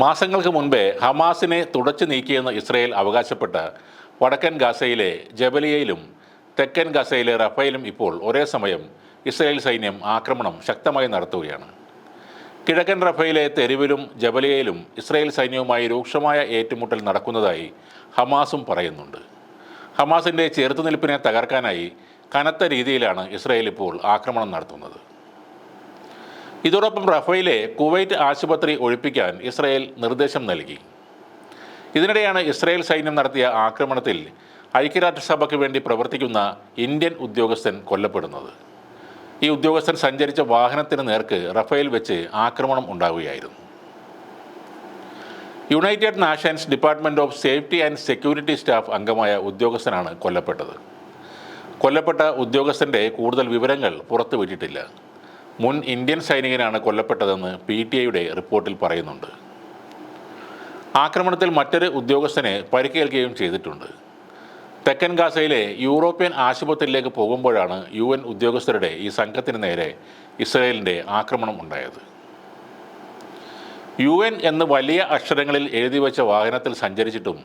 മാസങ്ങൾക്ക് മുൻപേ ഹമാസിനെ തുടച്ചു നീക്കിയെന്ന് ഇസ്രയേൽ അവകാശപ്പെട്ട് വടക്കൻ ഗാസയിലെ ജബലിയയിലും തെക്കൻ ഗാസയിലെ റഫയിലും ഇപ്പോൾ ഒരേ സമയം ഇസ്രയേൽ സൈന്യം ആക്രമണം ശക്തമായി നടത്തുകയാണ്. കിഴക്കൻ റഫയിലെ തെരുവിലും ജബലിയയിലും ഇസ്രയേൽ സൈന്യവുമായി രൂക്ഷമായ ഏറ്റുമുട്ടൽ നടക്കുന്നതായി ഹമാസും പറയുന്നുണ്ട്. ഹമാസിന്റെ ചെറുത്തുനിൽപ്പിനെ തകർക്കാനായി കനത്ത രീതിയിലാണ് ഇസ്രയേൽ ഇപ്പോൾ ആക്രമണം നടത്തുന്നത്. ഇതോടൊപ്പം റഫയിലെ കുവൈറ്റ് ആശുപത്രി ഒഴിപ്പിക്കാൻ ഇസ്രയേൽ നിർദ്ദേശം നൽകി. ഇതിനിടെയാണ് ഇസ്രയേൽ സൈന്യം നടത്തിയ ആക്രമണത്തിൽ ഐക്യരാഷ്ട്രസഭയ്ക്ക് വേണ്ടി പ്രവർത്തിക്കുന്ന ഇന്ത്യൻ ഉദ്യോഗസ്ഥൻ കൊല്ലപ്പെടുന്നത്. ഈ ഉദ്യോഗസ്ഥൻ സഞ്ചരിച്ച വാഹനത്തിന് നേർക്ക് റഫേൽ വെച്ച് ആക്രമണം ഉണ്ടാവുകയായിരുന്നു. United Nations Department of Safety and Security staff അംഗമായ ഉദ്യോഗസ്ഥനാണ് കൊല്ലപ്പെട്ടത്. കൊല്ലപ്പെട്ട ഉദ്യോഗസ്ഥന്റെ കൂടുതൽ വിവരങ്ങൾ പുറത്തുവിട്ടിട്ടില്ല. മുൻ ഇന്ത്യൻ സൈനികനാണ് കൊല്ലപ്പെട്ടതെന്ന് പി ടി ഐയുടെ റിപ്പോർട്ടിൽ പറയുന്നുണ്ട്. ആക്രമണത്തിൽ മറ്റൊരു ഉദ്യോഗസ്ഥനെ പരിക്കേൽക്കുകയും ചെയ്തിട്ടുണ്ട്. തെക്കൻ ഗാസയിലെ യൂറോപ്യൻ ആശുപത്രിയിലേക്ക് പോകുമ്പോഴാണ് യു എൻ ഉദ്യോഗസ്ഥരുടെ ഈ സംഘത്തിന് നേരെ ഇസ്രയേലിന്റെ ആക്രമണം ഉണ്ടായത്. യു എൻ എന്ന് വലിയ അക്ഷരങ്ങളിൽ എഴുതി വച്ച വാഹനത്തിൽ സഞ്ചരിച്ചിട്ടും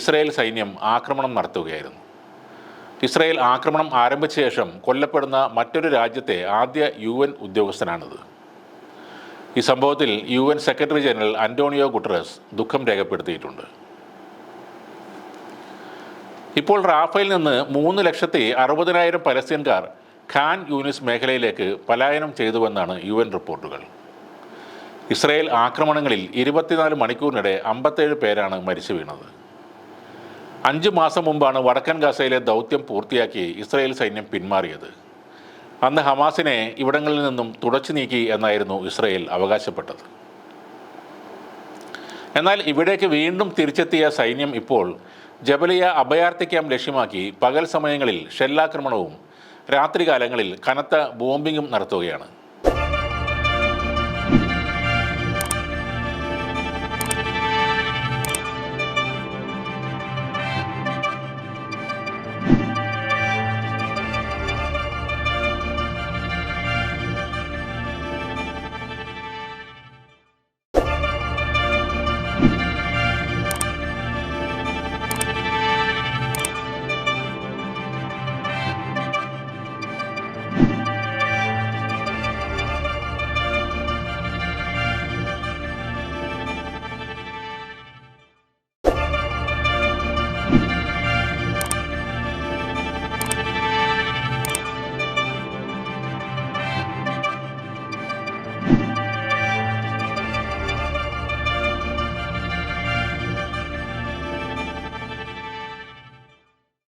ഇസ്രയേൽ സൈന്യം ആക്രമണം നടത്തുകയായിരുന്നു. ഇസ്രയേൽ ആക്രമണം ആരംഭിച്ച ശേഷം കൊല്ലപ്പെടുന്ന മറ്റൊരു രാജ്യത്തെ ആദ്യ യു എൻ ഉദ്യോഗസ്ഥനാണിത്. ഈ സംഭവത്തിൽ U N secretary general Antonio Guterres ദുഃഖം രേഖപ്പെടുത്തിയിട്ടുണ്ട്. ഇപ്പോൾ റാഫയിൽ നിന്ന് മൂന്ന് ലക്ഷത്തി അറുപതിനായിരം പലസ്തീൻകാർ ഖാൻ യൂനിസ് മേഖലയിലേക്ക് പലായനം ചെയ്തുവെന്നാണ് യു എൻ റിപ്പോർട്ടുകൾ. ഇസ്രയേൽ ആക്രമണങ്ങളിൽ ഇരുപത്തിനാല് മണിക്കൂറിനിടെ അമ്പത്തേഴ് പേരാണ് മരിച്ചു വീണത്. അഞ്ച് മാസം മുമ്പാണ് വടക്കൻ ഗാസയിലെ ദൗത്യം പൂർത്തിയാക്കി ഇസ്രായേൽ സൈന്യം പിന്മാറിയത്. അന്ന് ഹമാസിനെ ഇവിടങ്ങളിൽ നിന്നും തുടച്ചു നീക്കി എന്നായിരുന്നു ഇസ്രായേൽ അവകാശപ്പെട്ടത്. എന്നാൽ ഇവിടേക്ക് വീണ്ടും തിരിച്ചെത്തിയ സൈന്യം ഇപ്പോൾ ജബലിയ അഭയാർത്ഥി ക്യാമ്പ് ലക്ഷ്യമാക്കി പകൽ സമയങ്ങളിൽ ഷെല്ലാക്രമണവും രാത്രികാലങ്ങളിൽ കനത്ത ബോംബിങ്ങും നടത്തുകയാണ്.